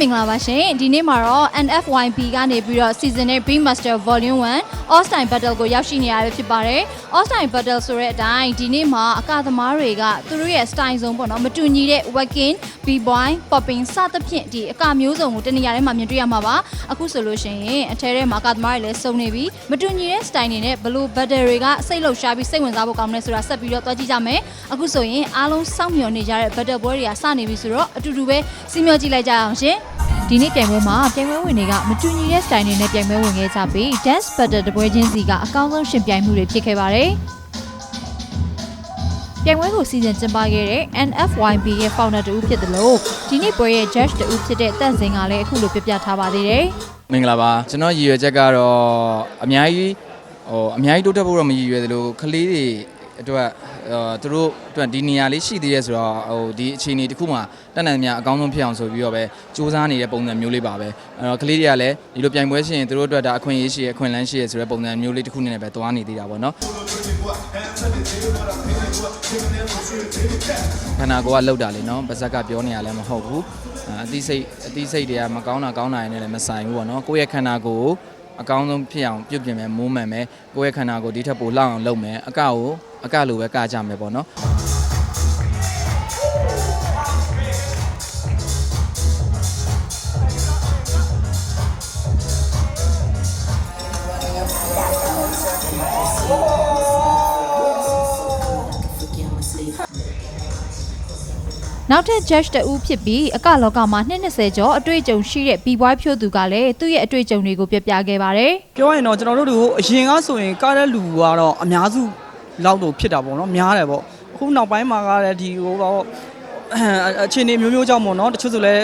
ပဲမင်္ဂလာပါရှင်ဒီနေ့မှာတော့ NFYB ကနေပြီးတော့ season နဲ့ Beam Master Volume 1 All Time Battle ကိုရောက်ရှိနေရပဲဖြစ်ပါတယ် All Time Battle ဆိုတဲ့အတိုင်းဒီနေ့မှာအကသမားတွေကသူတို့ရဲ့ style စုံပေါ့နော်မတူညီတဲ့ working b-boy popping စသဖြင့်ဒီအကမျိုးစုံကိုတနေရာထဲမှာမြင်တွေ့ရမှာပါအခုဆိုလို့ရှိရင်အထဲထဲမှာအကသမားတွေလည်းစုံနေပြီမတူညီတဲ့ style တွေနဲ့ဘလို့ battle တွေကစိတ်လှုပ်ရှားပြီးစိတ်ဝင်စားဖို့ကောင်းတယ်ဆိုတာဆက်ပြီးတော့တွားကြည့်ကြမယ်အခုဆိုရင်အားလုံးစောင့်မျှော်နေကြတဲ့ battle ပွဲတွေကစနေပြီဆိုတော့အတူတူပဲစီးမျှော်ကြည့်လိုက်ကြအောင်ရှင် ဒီနေ့ပြိုင်ပွဲမှာပြိုင်ပွဲဝင်တွေကမတူညီတဲ့ style တွေနဲ့ပြိုင်ပွဲဝင်ခဲ့ကြပြီး dance battle တပွဲချင်းစီကအကောင်းဆုံးရှင်ပြိုင်မှုတွေဖြစ်ခဲ့ပါတယ်။ပြိုင်ပွဲကိုစီစဉ်ကျင်းပခဲ့တဲ့ NFYB ရဲ့ founder တူဖြစ်တယ်လို့ဒီနေ့ပွဲရဲ့ judge တူဖြစ်တဲ့တန့်စင်ကလည်းအခုလိုပြပြထားပါသေးတယ်။မင်္ဂလာပါကျွန်တော်ရည်ရွယ်ချက်ကတော့အများကြီးဟိုအများကြီးတိုးတက်ဖို့တော့မရည်ရွယ်သလိုကလေးတွေအတွက်အော် သူတို့အတွက်ဒီနေရာလေးရှိသေးရဲဆိုတော့ဟိုဒီအခြေအနေတစ်ခုမှတက်နိုင်သမျှအကောင်းဆုံးဖြစ်အောင်ဆိုပြီးတော့ပဲစူးစမ်းနေတဲ့ပုံစံမျိုးလေးပါပဲအဲ့တော့ကလေးတွေကလည်းဒီလိုပြိုင်ပွဲရှိရင်သူတို့အတွက်ဒါအခွင့်အရေးရှိရအခွင့်အလမ်းရှိရဆိုတဲ့ပုံစံမျိုးလေးတစ်ခုနဲ့ပဲသွားနေသေးတာပေါ့နော်ခန္ဓာကိုယ်ကလှုပ်တာလေနော်ပါဇက်ကပြောနေရလည်းမဟုတ်ဘူးအသီးစိတ်အသီးစိတ်တွေကမကောင်းတာကောင်းတာရင်းနဲ့လည်းမဆိုင်ဘူးပေါ့နော်ကိုယ့်ရဲ့ခန္ဓာကိုယ်ကိုအကောင်းဆုံးဖြစ်အောင်ပြုပြင်မယ်မိုးမှန်မယ်ကိုယ့်ရဲ့ခန္ဓာကိုယ်ဒီထက်ပိုလောက်အောင်လုပ်မယ်အကကို အကလိုပဲကကြမယ်ပေါ့နော်နောက်ထပ် judge တဦးဖြစ်ပြီးအကလောကမှာ220ကျော်အတွေ့အကြုံရှိတဲ့ B-boy ဖြိုးသူကလည်းသူ့ရဲ့အတွေ့အကြုံတွေကိုပြပြခဲ့ပါတယ်ပြောရရင်တော့ကျွန်တော်တို့တို့အရင်ကဆိုရင်ကားတဲ့လူကတော့အများစု လောက်တော့ဖြစ်တာပေါ့နော်များတယ်ပေါ့အခုနောက်ပိုင်းမှာကလည်းဒီဟိုတော့အခြေအနေမျိုးမျိုးကြောင့်ပေါ့နော်တချို့ဆိုလဲ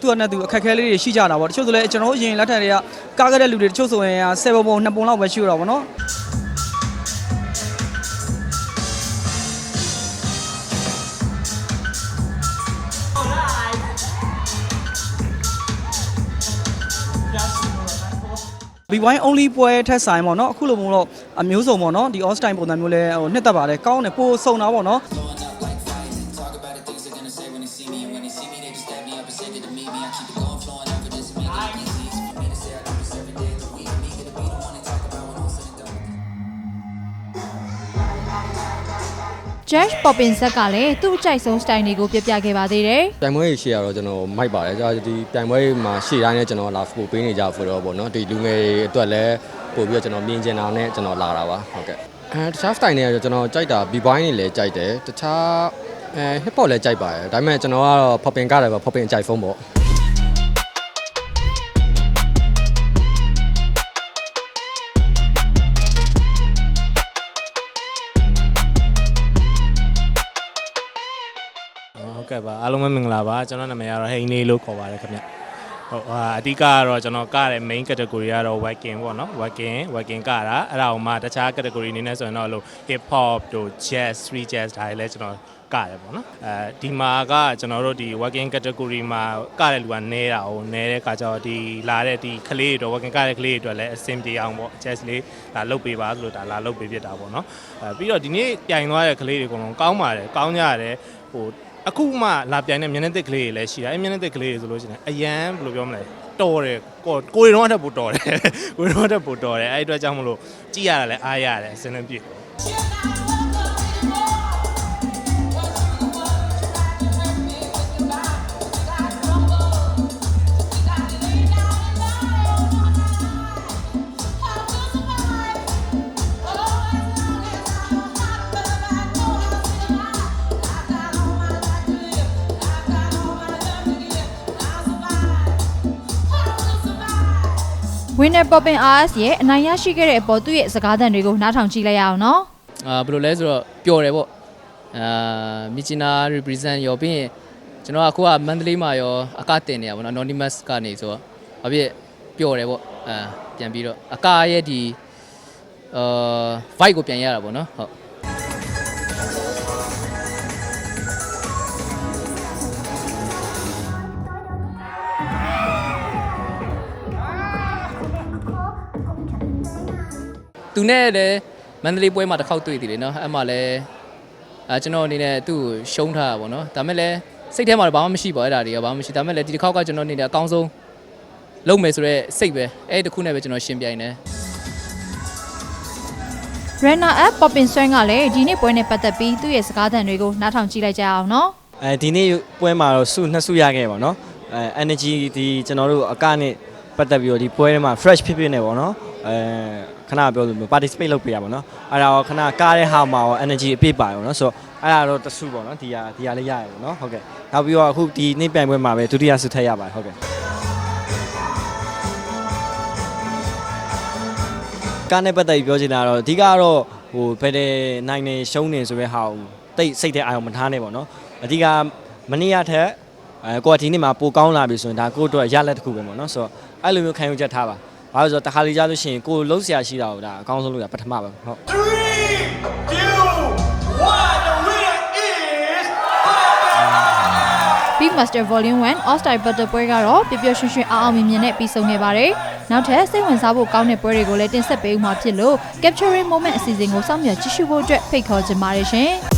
သူ့အနဲ့သူအခက်အခဲလေးတွေရှိကြတာပေါ့တချို့ဆိုလဲကျွန်တော်တို့အရင်လက်ထက်တွေကကားခဲ့တဲ့လူတွေတချို့ဆိုရင်7ပုံ2ပုံလောက်ပဲရှိရတာပေါ့နော် B1 only ပွဲထက်ဆိုင်ပေါ့နော်အခုလိုမျိုးတော့အမျိုးစုံပေါ့နော်ဒီ all time ပုံစံမျိုးလဲဟိုနှစ်သက်ပါတယ်ကောင်းတယ်ပို့ဆုံတာပေါ့နော် judge poppin ဇက်ကလည်းသူ့အကြိုက်ဆုံး style တွေကိုပြပြခဲ့ပါသေးတယ်ပြိုင်ပွဲကြီးရှေ့ရတော့ကျွန်တော်မိုက်ပါတယ်ကျွန်တော်ဒီပြိုင်ပွဲမှာရှေ့တိုင်းနဲ့ကျွန်တော်လာပို့ပေးနေကြဖို့တော့ပေါ့နော်ဒီလူငယ်တွေအတွက်လည်းပို့ပြီးတော့ကျွန်တော်မြင်ကျင်တာနဲ့ကျွန်တော်လာတာပါဟုတ်ကဲ့အဲတခြား style တွေကကျွန်တော်ကြိုက်တာ b boy တွေလည်းကြိုက်တယ်တခြားအဲ hip hop လည်းကြိုက်ပါတယ်ဒါပေမဲ့ကျွန်တော်ကတော့ popping ကတယ်ပေါ့ popping အကြိုက်ဖုံးပေါ့ ဟုတ်ကဲ့ပါအားလုံးပဲမင်္ဂလာပါကျွန်တော်နာမည်ကတော့ဟိန်းလေးလို့ခေါ်ပါတယ်ခင်ဗျဟုတ်ဟာအဓိကကတော့ကျွန်တော်ကတဲ့ main category ကတော့ working ပေါ့နော် working working ကတာအဲ့ဒါအောင်မှတခြား category အနေနဲ့ဆိုရင်တော့လို့ hip hop တို့ jazz free jazz ဒါတွေလည်းကျွန်တော်ကတယ်ပေါ့နော်အဲဒီမှာကကျွန်တော်တို့ဒီ working category မှာကတဲ့လူကနဲတာ哦နဲတဲ့ခါကျတော့ဒီလာတဲ့ဒီကလေးတွေတော့ working ကတဲ့ကလေးတွေအတွက်လည်းအဆင်ပြေအောင်ပေါ့ jazz လေးဒါလုပ်ပေးပါဆိုလို့ဒါလာလုပ်ပေးဖြစ်တာပေါ့နော်အဲပြီးတော့ဒီနေ့ပြိုင်သွားတဲ့ကလေးတွေအကုန်လုံးကောင်းပါတယ်ကောင်းကြရတယ်ဟို အခုမှလာပြိုင်တဲ့မျက်နှာသစ်ကလေးတွေလည်းရှိတာအဲမျက်နှာသစ်ကလေးတွေဆိုလို့ရှိရင်အရန်ဘယ်လိုပြောမလဲတော်တယ်ကိုကိုရီတော့တက်ပို့တော်တယ်ကိုရီတော့တက်ပို့တော်တယ်အဲ့ဒီအတွက်ကြောင့်မလို့ကြည့်ရတာလည်းအားရတယ်အစင်းနဲ့ပြည့် winner poppin RS ရဲ့အနိုင်ရရှိခဲ့တဲ့အပေါ်သူ့ရဲ့စကားသံတွေကိုနားထောင်ကြည့်လိုက်ရအောင်နော်အာဘယ်လိုလဲဆိုတော့ပျော်တယ်ပေါ့အာမြစ်ချနာ represent ရောပြီးရင်ကျွန်တော်ကအခုကမန္တလေးမှာရောအကတင်နေရပါတော့ anonymous ကနေဆိုတော့ဘာဖြစ်ပျော်တယ်ပေါ့အာပြန်ပြီးတော့အကရဲ့ဒီအာ vibe ကိုပြန်ရတာပေါ့နော်ဟုတ် သူနဲ့လည်းမန္တလေးပွဲမှာတစ်ခေါက်တွေ့သေးတယ်နော်အဲ့မှာလည်းအဲကျွန်တော်အနေနဲ့သူ့ကိုရှုံးထားတာပေါ့နော်ဒါမဲ့လည်းစိတ်ထဲမှာတော့ဘာမှမရှိပါဘူးအဲ့ဒါတွေကဘာမှမရှိဒါမဲ့လည်းဒီတစ်ခေါက်ကကျွန်တော်အနေနဲ့အကောင်းဆုံးလုပ်မယ်ဆိုတော့စိတ်ပဲအဲ့ဒီတစ်ခုနဲ့ပဲကျွန်တော်ရှင်ပြိုင်တယ် Runner up Poppin Swang ကလည်းဒီနေ့ပွဲနဲ့ပတ်သက်ပြီးသူ့ရဲ့စကားသံတွေကိုနားထောင်ကြည့်လိုက်ကြအောင်နော်အဲဒီနေ့ပွဲမှာတော့စုနှစ်စုရခဲ့ပါတော့အဲ energy ဒီကျွန်တော်တို့အကနဲ့ပတ်သက်ပြီးတော့ဒီပွဲမှာ fresh ဖြစ်ဖြစ်နေပါတော့အဲ ခဏပြောလို့ participate လုပ်ပေးရပါတော့အဲ့ဒါတော့ခဏကားတဲ့ဟာမှာရော energy အပြည့်ပါရောနော်ဆိုတော့အဲ့ဒါတော့တစုပေါ့နော်ဒီဟာဒီဟာလေးရရပါတော့ဟုတ်ကဲ့နောက်ပြီးတော့အခုဒီနေ့ပြိုင်ပွဲမှာပဲဒုတိယဆုထပ်ရပါတယ်ဟုတ်ကဲ့ကားနဲ့ပတ်သက်ပြီးပြောချင်တာကတော့အဓိကကတော့ဟိုဘယ်တဲ့နိုင်နေရှုံးနေဆိုတဲ့ဟာကိုတိတ်စိတ်ထဲအာရုံမထားနဲ့ပေါ့နော်အဓိကမနေ့ကထက်အဲကိုကဒီနေ့မှာပိုကောင်းလာပြီဆိုရင်ဒါကိုယ့်အတွက်ရလက်တစ်ခုပဲပေါ့နော်ဆိုတော့အဲ့လိုမျိုးခံယူချက်ထားပါ ဘာလို့လဲဆိုတော့တခါလေကြားလို့ရှိရင်ကိုယ်လုံးဆရာရှိတာကိုဒါအကောင်းဆုံးလို့ရပထမပဲဟုတ် Big Master Volume 1 All Star Battle ပွဲကတော့ပျော်ပျော်ရွှင်ရွှင်အောင်အောင်မြင်မြင်နဲ့ပြီးဆုံးခဲ့ပါတယ်။နောက်ထပ်စိတ်ဝင်စားဖို့ကောင်းတဲ့ပွဲတွေကိုလည်းတင်ဆက်ပေးဦးမှာဖြစ်လို့ Capturing Moment အစီအစဉ်ကိုစောင့်မျှော်ကြည့်ရှုဖို့အတွက်ဖိတ်ခေါ်ချင်ပါတယ်ရှင်။